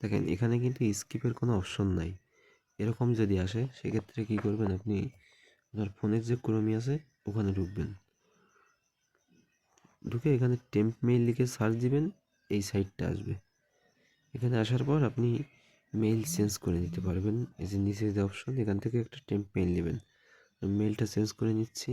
দেখেন, এখানে কিন্তু স্কিপের কোনো অপশন নাই। এরকম যদি আসে, সেক্ষেত্রে কী করবেন আপনি? আপনার ফোনের যে ক্রমি আছে, ওখানে ঢুকবেন। ঢুকে এখানে টেম্প মেইল লিখে সার্চ দিবেন, এই সাইটটা আসবে। এখানে আসার পর আপনি মেইল চেঞ্জ করে নিতে পারবেন। এই যে নিচে যে অপশন এখান থেকে একটা টেম্প মেইল নেবেন। মেইলটা চেঞ্জ করে নিচ্ছি।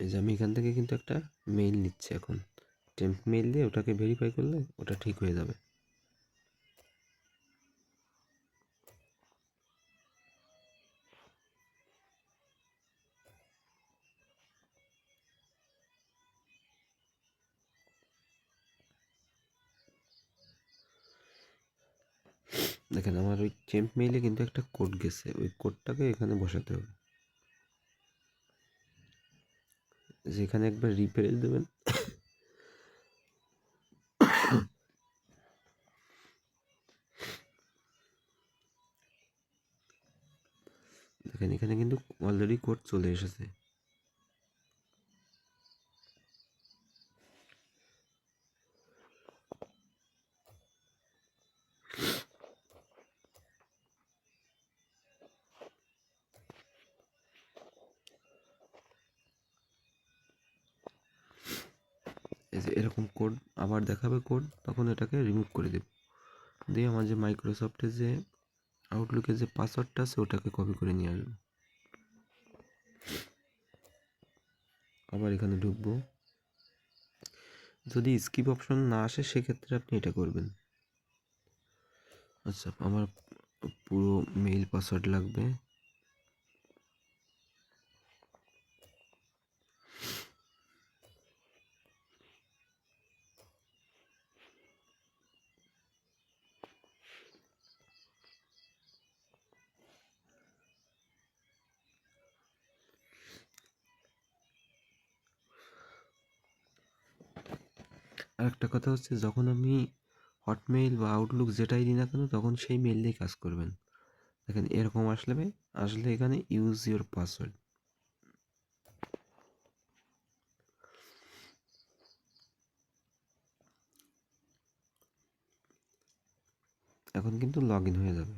এই যে আমি এখান থেকে কিন্তু একটা মেইল নিচ্ছি এখন। টেম্প মেইল দিয়ে ওটাকে ভেরিফাই করলে ওটা ঠিক হয়ে যাবে। দেখেন, আমার ওই টেম্প মেইলে কিন্তু একটা কোড গেছে। ওই কোডটাকে এখানে বসাতে হবে। যেখানে একবার রিফ্রেশ দেবেন। দেখেন এখানে কিন্তু অলরেডি কোড চলে এসেছে। এই যে এরকম কোড আবার দেখাবে কোড তখন এটাকে রিমুভ করে দেব। দিয়ে আমার যে মাইক্রোসফটের যে আউটলুকের যে পাসওয়ার্ডটা আছে, ওটাকে কপি করে নিয়ে আসব। আবার এখানে ঢুকবো। যদি স্কিপ অপশন না আসে, সেক্ষেত্রে আপনি এটা করবেন। আচ্ছা আমার পুরো মেইল পাসওয়ার্ড লাগবে। আর একটা কথা হচ্ছে, যখন আমি হটমেইল বা আউটলুক যেটাই দিই না কেন, তখন সেই মেইল দিয়েই কাজ করবেন। দেখেন, এরকম আসলে আসলে এখানে ইউজ ইউর পাসওয়ার্ড এখন কিন্তু লগ ইন হয়ে যাবে।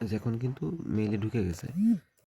এখন কিন্তু মেইলে ঢুকে গেছে।